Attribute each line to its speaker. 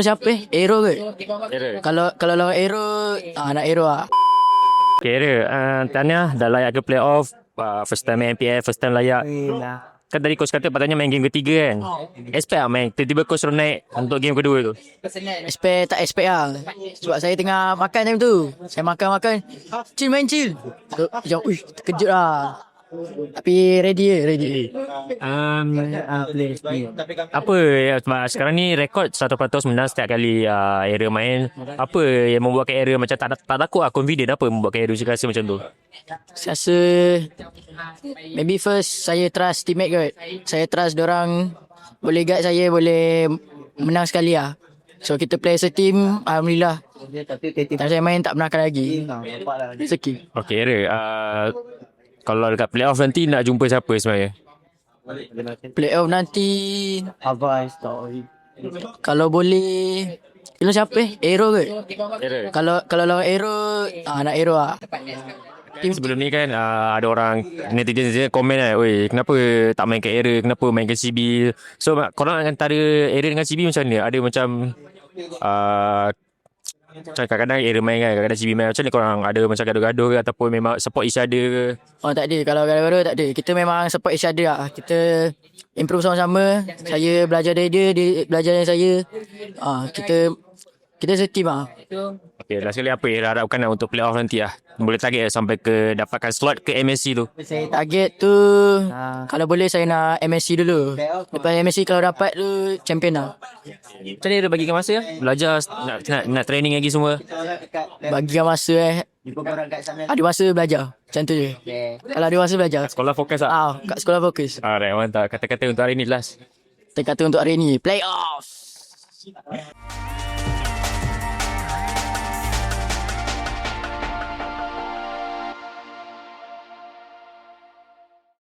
Speaker 1: Lu siapa eh? Aero ke?
Speaker 2: Era.
Speaker 1: Kalau kalau lawan Aero, ah, anak Aero ah.
Speaker 2: Okay, Era. Uh, tanya, dah layak ke playoff? Uh, first time main MPF, first time layak. Kan tadi coach kata patutnya main game ketiga kan? Expect lah main. Tiba-tiba coach suruh naik untuk game kedua tu.
Speaker 1: Expect tak expect lah. Sebab saya tengah makan time tu. Saya makan-makan. Chill main chill. So, Macam, uish, terkejut lah. Tapi ready je, ready.
Speaker 2: Um, uh, apa ya, sekarang ni rekod 100% menang setiap kali uh, era main. Apa yang membuatkan era macam tak, tak takut lah, confident apa membuatkan era cakap rasa macam tu?
Speaker 1: Saya rasa maybe first saya trust teammate kot. Saya trust orang boleh guide saya, boleh menang sekali lah. So kita play as a team, Alhamdulillah. Time saya main tak menangkan lagi. Rezeki.
Speaker 2: Okay, era. Uh, kalau dekat playoff nanti nak jumpa siapa sebenarnya?
Speaker 1: Playoff nanti kalau boleh Lu siapa eh? Aero ke?
Speaker 2: Era.
Speaker 1: Kalau kalau lawan Aero, ah, anak Aero ah.
Speaker 2: Tim sebelum ni kan uh, ada orang netizen je komen kan, "Oi, kenapa tak main ke era? Kenapa main ke CB?" So korang antara era dengan CB macam ni? Ada macam uh, macam kadang-kadang era main kan, kadang-kadang CB main. Macam ni korang ada macam gaduh-gaduh ke ataupun memang support each other ke?
Speaker 1: Oh tak ada Kalau gaduh-gaduh tak ada Kita memang support each other lah Kita improve sama-sama Saya belajar dari dia Dia belajar dari saya ah, Kita Kita setim lah
Speaker 2: Okay, last kali apa yang harapkan lah untuk playoff nanti lah? Boleh target sampai ke dapatkan slot ke MSC tu?
Speaker 1: Saya target tu Kalau boleh saya nak MSC dulu Lepas MSC kalau dapat tu Champion lah
Speaker 2: Macam ni dia bagikan masa ya? Belajar, nak, nak, nak training lagi semua.
Speaker 1: Bagikan masa eh Ada masa belajar Macam tu je Kalau ada masa belajar
Speaker 2: Sekolah fokus lah.
Speaker 1: Ah, kat sekolah fokus
Speaker 2: Alright, mantap. Kata-kata untuk hari ni last.
Speaker 1: Kita kata untuk hari ni Play off